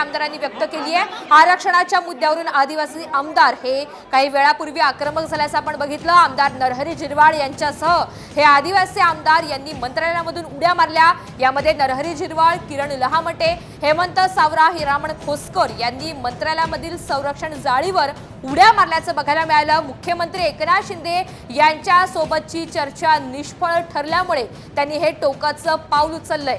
आमदारांनी व्यक्त केली आहे. आरक्षणाच्या मुद्द्यावरून आदिवासी आमदार हे काही वेळापूर्वी आक्रमक झाल्याचं आपण बघितलं. आमदार नरहरी झिरवाळ यांच्यासह हे आदिवासी आमदार यांनी मंत्रालयामधून उड्या मारल्या. यामध्ये नरहरी झिरवाळ किरण लहामटे हेमंत सावरा हिरामण खोसकर यांनी मंत्रालयामधील संरक्षण जाळीवर उड्या मारल्याचं बघायला मिळालं. मुख्यमंत्री एकनाथ शिंदे यांच्या सोबतची चर्चा निष्फळ ठरल्यामुळे त्यांनी हे टोकाचं पाऊल उचललंय.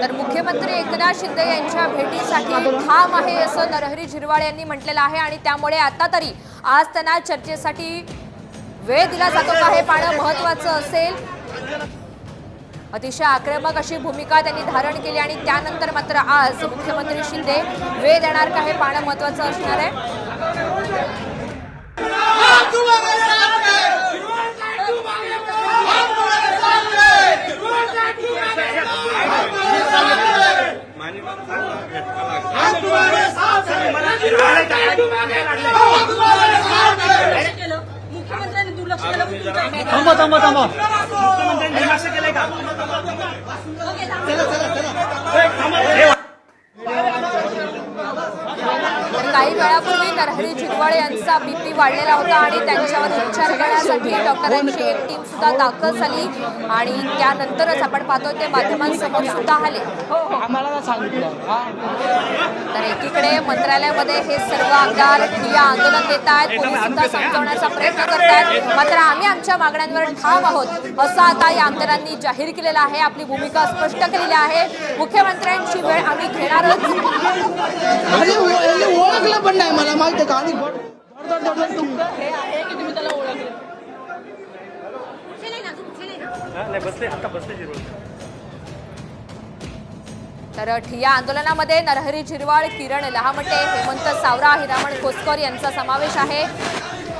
तर मुख्यमंत्री एकनाथ शिंदे यांच्या भेटीसाठी ठाम आहे असं नरहरी झिरवाळ यांनी म्हटलेलं आहे आणि त्यामुळे आता तरी आज त्यांना चर्चेसाठी वेळ दिला जातो का हे पाहणं महत्वाचं असेल. अतिशय आक्रमक अशी भूमिका त्यांनी धारण केली आणि त्यानंतर मात्र आज मुख्यमंत्री शिंदे वेळ देणार का हे पाहणं महत्वाचं असणार आहे. मुख्यमंत्र्यांनी दुर्लक्ष केलं थांबा थांबा थांबा तर काही वेळापूर्वी नरहरी झिरवाळ यांचा बीपी वाढलेला होता आणि त्यांच्यावर उपचार करण्यासाठी डॉक्टरांची एक टीम सुद्धा दाखल झाली. आणि त्यानंतरच आपण पाहतोय ते माध्यमांसमोर सुद्धा आले. सांगितलं. हा. तर एकीकडे मंत्रालयामध्ये हे सर्व आमदार ठिय्या आंदोलन देत आहेत. पोलीस सुद्धा समजवण्याचा प्रयत्न करतायत मात्र आम्ही आमच्या मागण्यांवर ठाम आहोत. असं आता या आमदारांनी जाहीर केलेलं आहे. आपली भूमिका स्पष्ट केलेली आहे. मुख्यमंत्र्यांची वेळ आम्ही घेणारच. पण नाही मला माहिती का? आणि तर ठिया आंदोलनामध्ये नरहरी झिरवाळ किरण लहामटे हेमंत सावरा हिरामण खोसकर यांचा समावेश आहे.